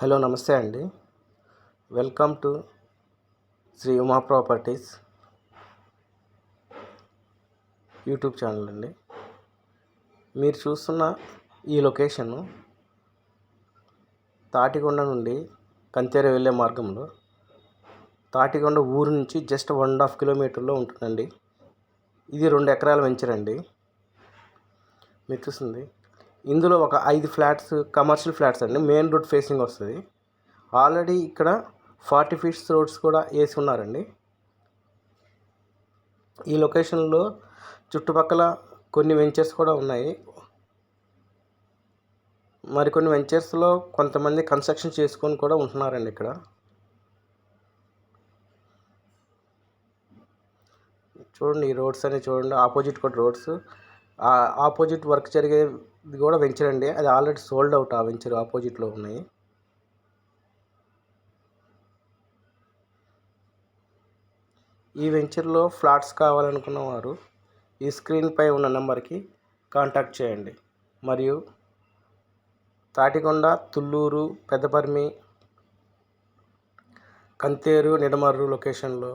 Hello నమస్తే అండి. Welcome to Shri Uma properties YouTube channel అండి. మీరు చూస్తున్న ఈ లొకేషను తాటికొండ నుండి కంతేర వెళ్ళే మార్గంలో తాటికొండ ఊరు నుంచి జస్ట్ వన్ అండ్ హాఫ్ కిలోమీటర్లో ఉంటుందండి. ఇది రెండు ఎకరాల వెంచర్ అండి మీరు చూస్తుంది ఇందులో ఒక ఐదు ఫ్లాట్స్ కమర్షియల్ ఫ్లాట్స్ అండి. మెయిన్ రోడ్ ఫేసింగ్ వస్తుంది. ఆల్రెడీ ఇక్కడ ఫార్టీ ఫీట్స్ రోడ్స్ కూడా వేసి ఉన్నారండి ఈ లొకేషన్లో చుట్టుపక్కల కొన్ని వెంచర్స్ కూడా ఉన్నాయి. మరికొన్ని వెంచర్స్లో కొంతమంది కన్స్ట్రక్షన్ చేసుకొని కూడా ఉంటున్నారండి ఇక్కడ. చూడండి ఈ రోడ్స్ అన్ని చూడండి. ఆపోజిట్ కూడా రోడ్స్. ఆపోజిట్ వర్క్ జరిగే ఇది కూడా వెంచర్ అండి. అది ఆల్రెడీ సోల్డ్ అవుట్ ఆ వెంచర్ ఆపోజిట్లో ఉన్నాయి. ఈ వెంచర్లో ఫ్లాట్స్ కావాలనుకున్న వారు ఈ స్క్రీన్పై ఉన్న నెంబర్కి కాంటాక్ట్ చేయండి. మరియు తాటికొండ తుళ్ళూరు పెద్దపర్మి కంతేరు నిడమర్రు లొకేషన్లో